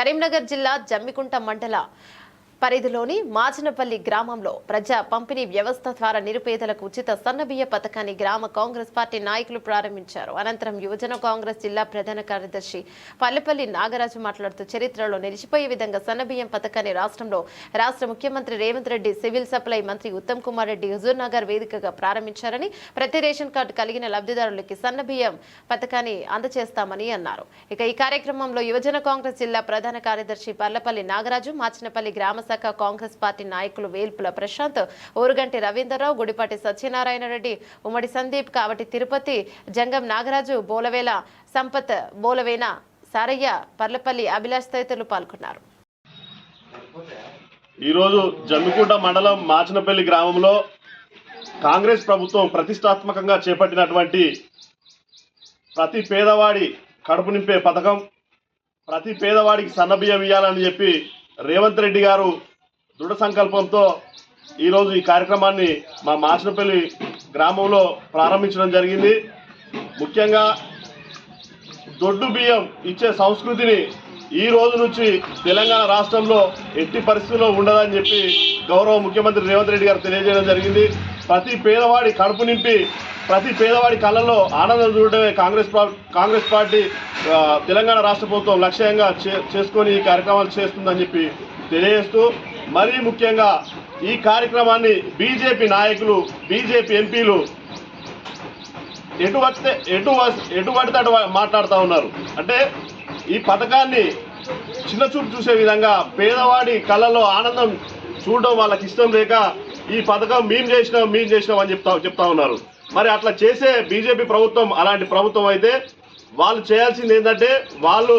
కరీంనగర్ జిల్లా జమ్మికుంట మండల పరిధిలోని మాచినపల్లి గ్రామంలో ప్రజా పంపిణీ వ్యవస్థ ద్వారా నిరుపేదలకు ఉచిత సన్నబియ్య పథకాన్ని గ్రామ కాంగ్రెస్ పార్టీ నాయకులు ప్రారంభించారు. అనంతరం యువజన కాంగ్రెస్ జిల్లా ప్రధాన కార్యదర్శి పల్లెపల్లి నాగరాజు మాట్లాడుతూ చరిత్రలో నిలిచిపోయే విధంగా సన్నబియ్యం పథకాన్ని రాష్ట్రంలో రాష్ట్ర ముఖ్యమంత్రి రేవంత్ రెడ్డి సివిల్ సప్లై మంత్రి ఉత్తమ్ కుమార్ రెడ్డి హుజూర్నగర్ వేదికగా ప్రారంభించారని ప్రతి రేషన్ కార్డు కలిగిన లబ్ధిదారులకి సన్నబియ్యం పథకాన్ని అందజేస్తామని అన్నారు. ఇక ఈ కార్యక్రమంలో యువజన కాంగ్రెస్ జిల్లా ప్రధాన కార్యదర్శి పల్లపల్లి నాగరాజు మాచినపల్లి గ్రామ శాఖ కాంగ్రెస్ పార్టీ నాయకులు వేల్పుల ప్రశాంత్ ఊరుగంటి రవీంద్రరావు గుడిపాటి సత్యనారాయణ రెడ్డి ఉమ్మడి సందీప్ కావటి తిరుపతి జంగం నాగరాజు బోలవేల సంపత్ బోలవేన సారయ్య పర్లపల్లి అభిలాష్ తదితరులు పాల్గొన్నారు. ఈరోజు జమ్మికుంట మండలం మాచనపల్లి గ్రామంలో కాంగ్రెస్ ప్రభుత్వం ప్రతిష్టాత్మకంగా చేపట్టినటువంటి ప్రతి పేదవాడి కడుపు నింపే పథకం ప్రతి పేదవాడికి సన్నబియ్యం ఇవ్వాలని చెప్పి రేవంత్ రెడ్డి గారు దృఢ సంకల్పంతో ఈరోజు ఈ కార్యక్రమాన్ని మా మాసినపల్లి గ్రామంలో ప్రారంభించడం జరిగింది. ముఖ్యంగా దొడ్డు బియ్యం ఇచ్చే సంస్కృతిని ఈ రోజు నుంచి తెలంగాణ రాష్ట్రంలో ఎట్టి పరిస్థితుల్లో ఉండదని చెప్పి గౌరవ ముఖ్యమంత్రి రేవంత్ రెడ్డి గారు తెలియజేయడం జరిగింది. ప్రతి పేదవాడి కడుపు నింపి ప్రతి పేదవాడి కళ్ళల్లో ఆనందం చూడటమే కాంగ్రెస్ కాంగ్రెస్ పార్టీ తెలంగాణ రాష్ట్ర ప్రభుత్వం లక్ష్యంగా చే- చేసుకొని ఈ కార్యక్రమాలు చేస్తుందని చెప్పి తెలియజేస్తూ మరీ ముఖ్యంగా ఈ కార్యక్రమాన్ని బీజేపీ నాయకులు బీజేపీ ఎంపీలు ఎటు వస్తే ఎటు ఎటు పడితే అటు మాట్లాడుతూ ఉన్నారు. అంటే ఈ పథకాన్ని చిన్న చూపు చూసే విధంగా పేదవాడి కళ్ళలో ఆనందం చూడడం వాళ్ళకి ఇష్టం లేక ఈ పథకం మేము చేసినాం మేము చేసినాం అని చెప్తా చెప్తా ఉన్నారు. మరి అట్లా చేసే బీజేపీ ప్రభుత్వం అలాంటి ప్రభుత్వం అయితే వాళ్ళు చేయాల్సింది ఏంటంటే వాళ్ళు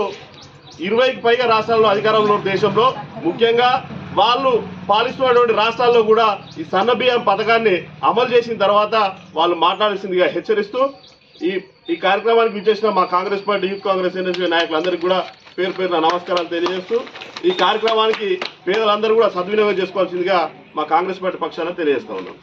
ఇరవైకి పైగా రాష్ట్రాల్లో అధికారంలో ఉన్న దేశంలో ముఖ్యంగా వాళ్ళు పాలిస్తున్నటువంటి రాష్ట్రాల్లో కూడా ఈ సన్నబియ్యం పథకాన్ని అమలు చేసిన తర్వాత వాళ్ళు మాట్లాడాల్సిందిగా హెచ్చరిస్తూ ఈ ఈ కార్యక్రమానికి విచ్చేసిన మా Congress party youth Congress NSP నాయకులందరికీ కూడా పేరు పేరున నమస్కారాలు తెలియజేస్తూ ఈ కార్యక్రమానికి పేదలందరూ కూడా సద్వినియోగం చేసుకోవాల్సిందిగా మా కాంగ్రెస్ పార్టీ పక్షాన తెలియజేస్తా ఉన్నాం.